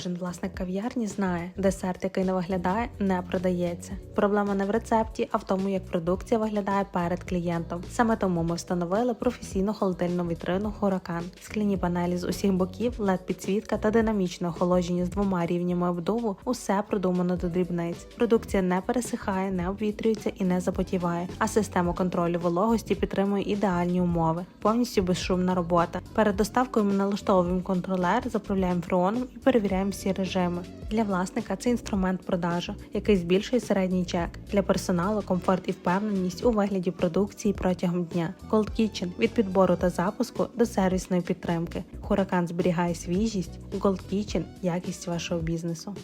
Кожен власник кав'ярні знає, десерт, який не виглядає, не продається. Проблема не в рецепті, а в тому, як продукція виглядає перед клієнтом. Саме тому ми встановили професійну холодильну вітрину Huracan. Скляні панелі з усіх боків, led підсвітка та динамічне охолодження з двома рівнями обдуву – усе продумано до дрібниць. Продукція не пересихає, не обвітрюється і не запотіває, а система контролю вологості підтримує ідеальні умови. Повністю безшумна робота. Перед доставкою ми налаштовуємо контролер, заправляємо фреоном і перевіряємо всі режими. Для власника це інструмент продажу, який збільшує середній чек. Для персоналу комфорт і впевненість у вигляді продукції протягом дня. Cold Kitchen – від підбору та запуску до сервісної підтримки. Хуракан зберігає свіжість, Gold Kitchen – якість вашого бізнесу.